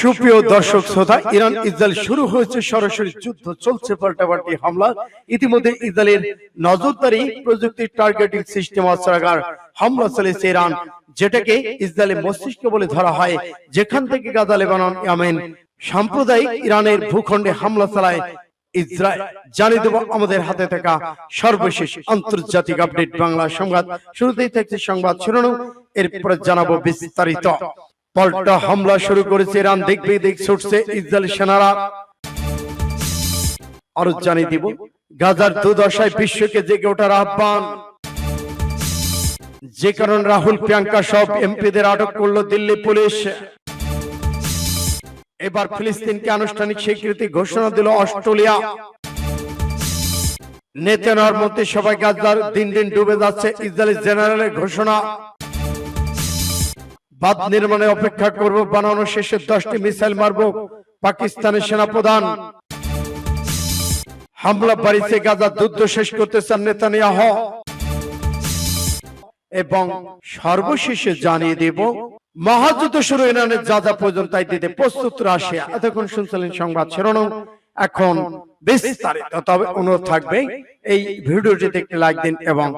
সুপ্রিয় দর্শক শ্রোতা, ইরান ইসরায়েল শুরু হয়েছে সরাসরি যুদ্ধ, চলছে পাল্টাপাল্টি হামলা। ইতিমধ্যে ইসরায়েলের নজরদারি প্রযুক্তি টার্গেটিং সিস্টেম অস্ত্রাগার হামলা চালিয়েছে ইরান, যেটাকে ইসরায়েলের মস্তিষ্ক বলে ধরা হয়। যেখান থেকে গাজা, লেবানন, ইয়ামেন সাম্প্রদায়িক ইরানের ভূখণ্ডে হামলা চালায় ইসরায়েল। জানিয়ে দেব আমাদের হাতে থাকা সর্বশেষ আন্তর্জাতিক আপডেট বাংলা সংবাদ। শুরুতেই থাকছে সংবাদ শিরোনাম, এরপরে জানাব বিস্তারিত। পাল্টা হামলা শুরু করেছে ইরান। দেখবে দেখ ছুটছে ইসরায়েল সেনারা। আরও জানিয়ে দিব গাজার দুর্দশায় বিশ্বকে জেগে ওঠার আহ্বান। যে কারণ রাহুল প্রিয়াঙ্কা সব এমপিদের আটক করল দিল্লি পুলিশ। এবার ফিলিস্তিনকে আনুষ্ঠানিক স্বীকৃতি ঘোষণা দিল অস্ট্রেলিয়া। নেতানোর মধ্যে সবাই গাজার দিন দিন ডুবে যাচ্ছে। ইসরায়েলি জেনারেলের ঘোষণা। বাদ নির্মাণে অপেক্ষা করব, বানানো শেষে দশটি মিসাইল মারব, পাকিস্তানের সেনাপ্রধান। হামলা বাড়িতে গাজা, যুদ্ধ শেষ করতে চান নেতানিয়াহ। এবং সর্বশেষে জানিয়ে দেব, মহাযুদ্ধ শুরু ইরানের যা যা প্রয়োজন তাই দিতে প্রস্তুত রাশিয়া। এতক্ষণ শুনছিলেন সংবাদ শিরোনাম। এখন বিস্তারিত। তবে অনুরোধ থাকবে, এই ভিডিওটিতে একটি লাইক দিন এবং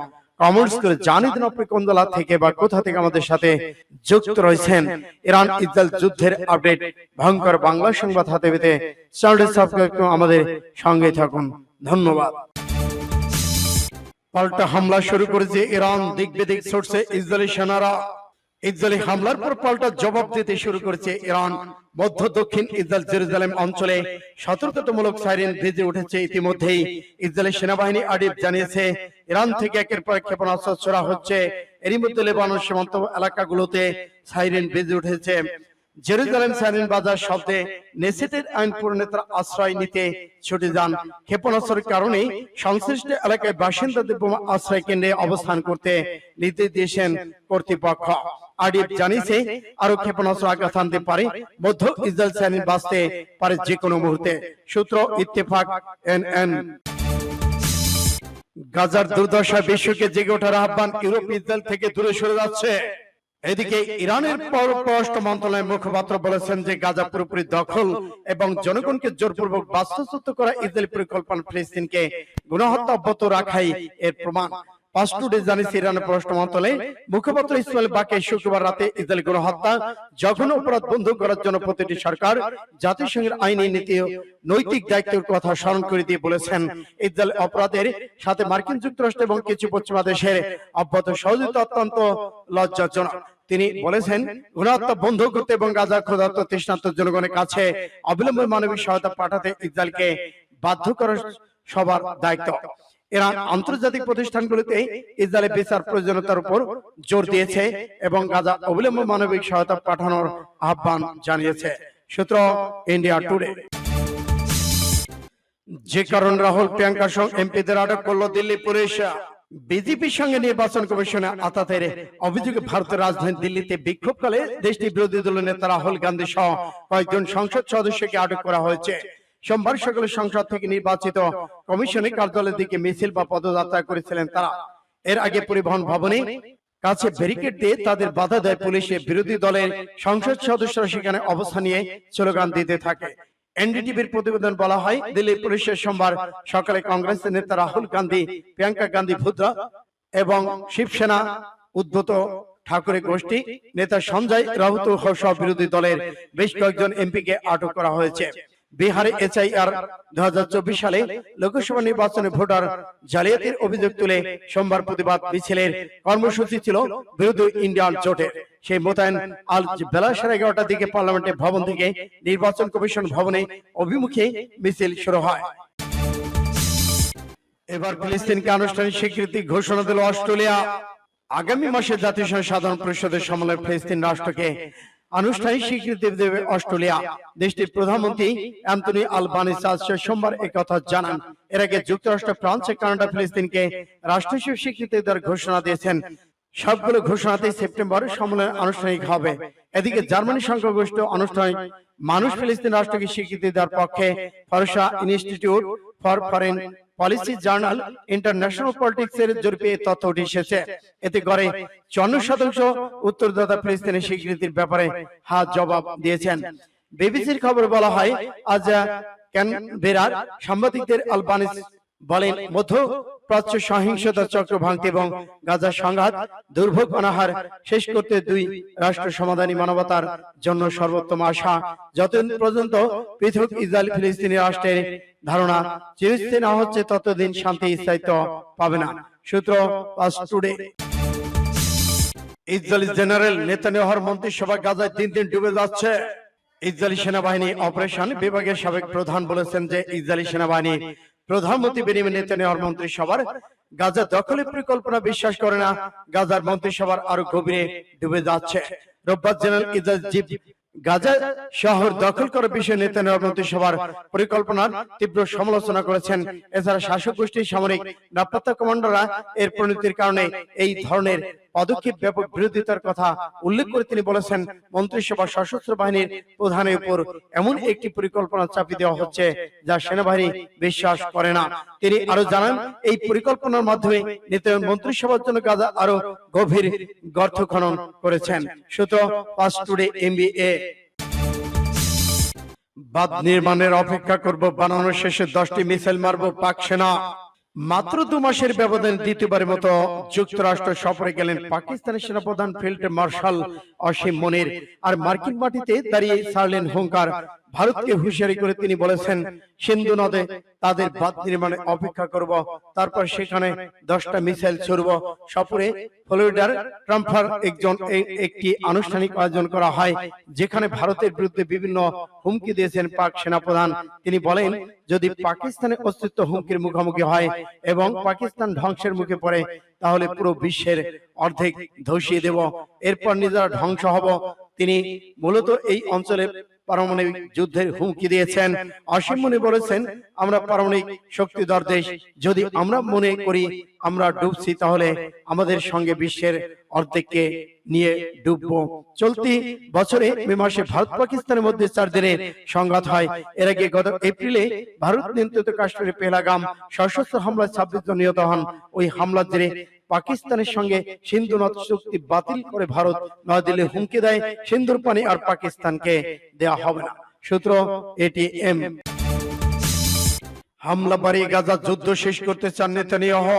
কমেন্টস করে জানিয়ে দিন আপনি কোন জেলা থেকে বা কোথা থেকে আমাদের সাথে যুক্ত রয়েছেন ইরান ইসরায়েল যুদ্ধের আপডেট ভয়ঙ্কর বাংলা সংবাদ হাতে পেতে চ্যানেলটি সাবস্ক্রাইব করে আমাদের সঙ্গে থাকুন। ধন্যবাদ। পাল্টা হামলা শুরু করেছে ইরান। দিক বেদিক ছড়ছে ইসরায়েলি সেনারা। ইসরায়েলি হামলার পর পাল্টা জবাব দিতে শুরু করেছে ইরান মধ্য দক্ষিণ ইসরায়েল জেরুজালেম অঞ্চলে সতর্কতামূলক সাইরেন বেজে উঠেছে ইতিমধ্যেই ইসরায়েলি সেনাবাহিনী আডিব জানিয়েছে ইরান থেকে একের পর এক ক্ষেপণাস্ত্র ছোড়া হচ্ছে এরই মধ্যে লেবানন সীমান্ত এলাকাগুলোতে সাইরেন বেজে উঠেছে জেরুজালেম সাইরেন বাজার শব্দে নেসেটের আইন প্রণেতার আশ্রয় নিতে ছুটে যান। ক্ষেপণাস্ত্রের কারণে সংশ্লিষ্ট এলাকায় বাসিন্দাদের বোমা আশ্রয় কেন্দ্রে অবস্থান করতে নির্দেশ দিয়েছেন কর্তৃপক্ষ। আডিব জানিয়েছে আরও ক্ষেপণাস্ত্র আঘাত আনতে পারে। মধ্য ইসরায়েল বাঁচতে পারে যে কোনো মুহূর্তে। সূত্র ইত্তেফাক এন এন গাজার দুর্দশা বিশ্বকে জেগে ওঠার আহ্বান ইউরোপ ইসরায়েল থেকে দূরে সরে যাচ্ছে। এদিকে ইরানের পররাষ্ট্র মন্ত্রণালয়ের মুখপাত্র বলেছেন যে গাজা পুরোপুরি দখল এবং জনগণকে জোরপূর্বক বাস্তুচ্যুত করা ইসরায়েলি পরিকল্পনা ফিলিস্তিনকে গণহত্যা অব্যাহত রাখাই এর প্রমাণ। পাঁচ সাথে মার্কিন যুক্তরাষ্ট্র এবং কিছু দেশের অব্যাহত সহযোগিতা অত্যন্ত লজ্জাজনক। তিনি বলেছেন, গণহত্যা বন্ধ করতে এবং গাজা তৃষ্ণান্ত জনগণের কাছে অবিলম্বে মানবিক সহায়তা পাঠাতে ইসরায়েলকে বাধ্য করার সবার দায়িত্ব। ইরান আন্তর্জাতিক প্রতিষ্ঠানগুলিতে ইসরায়েলের বিচার প্রয়োজনীয়তার উপর জোর দিয়েছে এবং গাজা অবিলম্বে মানবিক সহায়তা পাঠানোর আহ্বান জানিয়েছে। সূত্র ইন্ডিয়া টুডে যে কারণ রাহুল প্রিয়াঙ্কা সহ এমপিদের আটক করল দিল্লি পুলিশ। বিজেপির সঙ্গে নির্বাচন কমিশনে আতাতের অভিযোগে ভারতের রাজধানী দিল্লিতে বিক্ষোভকালে দেশটির বিরোধী দলের নেতা রাহুল গান্ধী সহ কয়েকজন সংসদ সদস্যকে আটক করা হয়েছে। সোমবার সকালে সংসদ থেকে নির্বাচিত কমিশনের কার্যালয়ের দিকে মিছিল বা পদযাত্রা করেছিলেন তারা। এর আগে পরিবহন ভবনে কাছে ব্যারিকেড দিয়ে তাদের বাধা দেয় পুলিশে বিরোধী দলের সংসদ সদস্যরা সেখানে অবস্থান নিয়ে স্লোগান দিতে থাকে। এনডিটিভির প্রতিবেদন বলা হয়, দিল্লি পুলিশের সোমবার সকালে কংগ্রেসের নেতা রাহুল গান্ধী, প্রিয়াঙ্কা গান্ধী ভুদ্রা এবং শিবসেনা উদ্ভূত ঠাকুরের গোষ্ঠী নেতা সঞ্জয় রাউত সহ বিরোধী দলের বেশ কয়েকজন এমপিকে আটক করা হয়েছে। বিহারে এসআইআর দু হাজার চব্বিশ সালে লোকসভা নির্বাচনে ভোটার জালিয়াতির অভিযোগ তুলে সোমবার প্রতিবাদ মিছিলের কর্মসূচি ছিল বিরোধী ইন্ডিয়ান জোটের সেই মোতায়েন আল বেলা সাড়ে এগারোটার দিকে পার্লামেন্টের ভবন থেকে নির্বাচন কমিশন ভবনে অভিমুখে মিছিল শুরু হয়। এবার ফিলিস্তিনকে আনুষ্ঠানিক স্বীকৃতি ঘোষণা দিল অস্ট্রেলিয়া। আগামী মাসে জাতিসংঘ সাধারণ পরিষদের সম্মেলনে ফিলিস্তিন রাষ্ট্রকে আনুষ্ঠানিক স্বীকৃতি দেবে অস্ট্রেলিয়া। দেশটির প্রধানমন্ত্রী অ্যান্টনি আলবানিস আজ সোমবার একথা জানান। এর আগে যুক্তরাষ্ট্র, ফ্রান্স, কানাডা, ফিলিস্তিনকে রাষ্ট্র হিসেবে স্বীকৃতি দেওয়ার ঘোষণা দিয়েছেন। সবগুলো ঘোষণাতেই সেপ্টেম্বরে সম্মেলন আনুষ্ঠানিক হবে। এদিকে জার্মানি সংখ্যাগরিষ্ঠ আনুষ্ঠানিক মানুষ ফিলিস্তিন রাষ্ট্রকে স্বীকৃতি দেওয়ার পক্ষে ফরসা institute for foreign policy journal international politics এর জরিপে এই তথ্য উঠে এসেছে এতে গড়ে চুয়ান্ন শতাংশ উত্তরদাতা ফিলিস্তিনের স্বীকৃতির ব্যাপারে হাত জবাব দিয়েছেন। বিবিসির খবরে বলা হয়, আজ ক্যানবেরার সাংবাদিকদের আলবানিস বলেন, মধ্য প্রাচ্য সহিংসতা চক্র ভাঙতে এবং গাজা সংঘাত, দুর্ভোগ, অনাহার শেষ করতে দুই রাষ্ট্র সমাধানী মানবতার জন্য সর্বোত্তম আশা। যতদিন পর্যন্ত পৃথক ইসরায়েল ফিলিস্তিনি রাষ্ট্রের ধারণা, চিরস্থায়ী না হচ্ছে ততদিন শান্তি, স্থায়িত্ব পাবে না। সূত্র টুডে। ইসরায়েলি জেনারেল নেতানিয়াহুর মন্ত্রিসভা গাজায় দিন দিন ডুবে যাচ্ছে। ইসরায়েলি সেনাবাহিনী অপারেশন বিভাগের সাবেক প্রধান বলেছেন যে ইসরায়েলি সেনাবাহিনী প্রধানমন্ত্রী বেনিয়ামিন নেতানিয়াহুর মন্ত্রিসভার গাজা দখলের পরিকল্পনা বিশ্বাস করে না। গাজার মন্ত্রিসভার আরও গভীরে ডুবে যাচ্ছে। রোববার জেনারেল জিপ গাজা শহর দখল করার বিষয়ে নেতানিয়াহুর মন্ত্রিসভার পরিকল্পনার তীব্র সমালোচনা করেছেন। এছাড়া শাসক গোষ্ঠীর সামরিক নিরাপত্তা কমান্ডাররা এর পরিণতির কারণে এই ধরনের পদক্ষেপ ব্যাপক বিরোধিতার কথা উল্লেখ করে তিনি বলেছেন, মন্ত্রিসভা সশস্ত্র বাহিনীর প্রধানের উপর এমন একটি পরিকল্পনা চাপিয়ে দেওয়া হচ্ছে যা সেনাবাহিনী বিশ্বাস করে না। তিনি আরও জানান, এই পরিকল্পনার মাধ্যমে নেতানিয়াহু মন্ত্রিসভার জন্য গাজা আরও গভীর গর্ত খনন করেছেন। সুত পাস টুডে এমবিএ। বাদ নির্মাণের অপেক্ষা করব, বানানোর শেষে দশটি মিসাইল মারব পাক সেনা। মাত্র দু মাসের ব্যবধানে দ্বিতীয়বারের মতো যুক্তরাষ্ট্র সফরে গেলেন পাকিস্তানের সেনাপ্রধান ফিল্ড মার্শাল অসীম মনির। আর মার্কিন মাটিতে দাঁড়িয়ে ছাড়লেন হুঙ্কার। ভারতকে হুঁশিয়ারি করে তিনি বলেছেন সিন্ধু নদে তাদের বাদ নির্মাণে অপেক্ষা করব। তারপর সেখানে দশটা মিসাইল ছুড়ব। সফরে ফ্লোরিডার ট্রাম্পার একজন একটি আনুষ্ঠানিক আয়োজন করা হয় যেখানে ভারতের বিরুদ্ধে বিভিন্ন হুমকি দিয়েছেন পাক সেনাপ্রধান। তিনি বলেন যদি পাকিস্তানের অস্তিত্ব হুমকির মুখোমুখি হয় এবং পাকিস্তান ধ্বংসের মুখে পড়ে তাহলে পুরো বিশ্বের অর্ধেক ধসিয়ে দেব। এরপর নিজেরা ধ্বংস হব। তিনি মূলত এই অঞ্চলে পারমাণবিক যুদ্ধের হুমকি দিয়েছেন। অসীম মনে বলেছেন, আমরা পারমাণবিক শক্তিধর দেশ। যদি আমরা মনে করি আমরা ডুবছি, তাহলে আমাদের সঙ্গে বিশ্বের অর্ধেককে নিয়ে ডুববো। চলতি বছরে মে মাসে ভারত পাকিস্তানের মধ্যে চার দিনের সংঘাত হয়। এর আগে গত এপ্রিলে ভারত নিয়ন্ত্রিত কাশ্মীরে পেহলাগাম সশস্ত্র হামলায় ছাব্বিশ জন নিহত হন। ওই হামলার জেরে পাকিস্তানের সঙ্গে সিন্ধু নদ চুক্তি বাতিল করে ভারত নয়াদিল্লি হুমকি দেয় সিন্ধুর পানি আর পাকিস্তানকে দেয়া হবে না। সূত্র এটিএম হামলা বাড়ি গাজা যুদ্ধ শেষ করতে চান নেতানিয়াহু।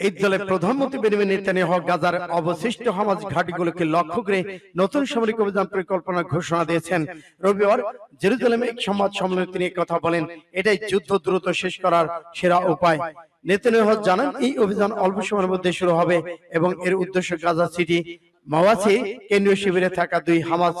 ইসরায়েলের প্রধানমন্ত্রী বেনিমিন নেতানিয়াহু গাজার অবশিষ্ট হামাজ ঘাঁটিগুলোকে লক্ষ্য করে নতুন সামরিক অভিযান পরিকল্পনা ঘোষণা দিয়েছেন। রবিবার জেরুজালেমে এক সংবাদ সম্মেলনে তিনি কথা বলেন এটাই যুদ্ধ দ্রুত শেষ করার সেরা উপায়। নেতানিয়াহু জানান এই অভিযান অল্প সময়ের মধ্যে শুরু হবে এবং এর উদ্দেশ্য গাজা সিটি মাওয়াসি কেন্দ্রীয় শিবিরে থাকা দুই হামাজ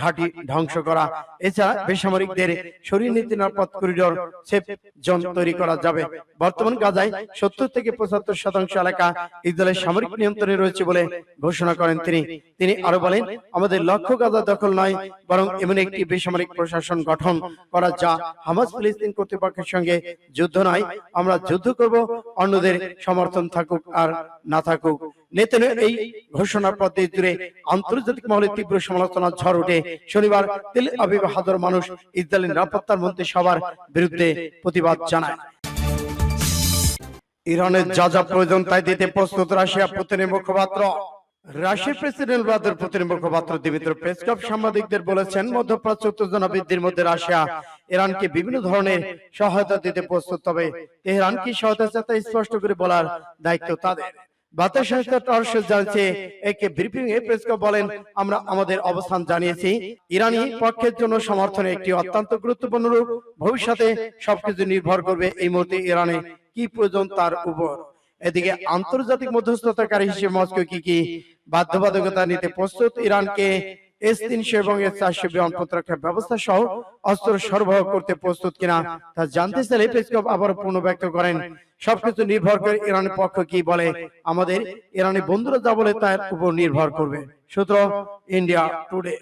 ঘাঁটি ধ্বংস করা। এছাড়া বেসামরিকদের সরিয়ে নিতে নিরাপদ করিডোর সেফ জোন তৈরি করা যাবে। বর্তমান গাজায় সত্তর থেকে পঁচাত্তর শতাংশ এলাকা ইসরায়েলের সামরিক নিয়ন্ত্রণে রয়েছে বলে ঘোষণা করেন তিনি। তিনি। আরও বলেন আমাদের লক্ষ্য গাজা দখল নয় বরং এমন একটি বেসামরিক প্রশাসন গঠন করা যা হামাজ ফিলিস্তিন কর্তৃপক্ষের সঙ্গে যুদ্ধ নয় আমরা যুদ্ধ করব অন্যদের সমর্থন। থাকুক আর না থাকুক নেতানিয়াহু এই ঘোষণার জুড়ে আন্তর্জাতিক মহলে তীব্র ঝড় শনিবার তেল আবিব হাজার মানুষ ইসরায়েলের নিরাপত্তার মন্ত্রী সবার বিরুদ্ধে প্রতিবাদ জানায়। ইরানের যা যা প্রয়োজন তাই দিতে প্রস্তুত রাশিয়া পুতিনের মুখপাত্র। রাশিয়ার প্রেসিডেন্ট পুতিনের মুখপাত্র দিমিত্র সাংবাদিকদের বলেছেন, মধ্যপ্রাচ্য উত্তেজনা বৃদ্ধির মধ্যে রাশিয়া ইরানকে বিভিন্ন ধরনের সহায়তা দিতে প্রস্তুত। তবে তেহরান কি সহায়তা চায় তা স্পষ্ট করে বলার দায়িত্ব তাদের। বার্তা সংস্থা জানছে। একে ব্রিফিং এ পেসকভ বলেন আমরা আমাদের অবস্থান জানিয়েছি। ইরানি পক্ষের জন্য সমর্থনে একটি অত্যন্ত গুরুত্বপূর্ণ রূপ ভবিষ্যতে সবকিছু নির্ভর করবে এই মুহূর্তে ইরানে। কি প্রয়োজন তার উপর? এদিকে আন্তর্জাতিক মধ্যস্থতাকারী হিসেবে মস্কো কি কি? বাধ্যবাধকতা নিতে প্রস্তুত ইরানকে ব্যবস্থা সহ অস্ত্র সরবরাহ করতে প্রস্তুত কিনা তা জানতে আবার করেন। সবকিছু নির্ভর করে ইরানের পক্ষ কি বলে? আমাদের ইরানি বন্ধুরা যা বলে তার উপর নির্ভর করবে। সূত্র ইন্ডিয়া টুডে।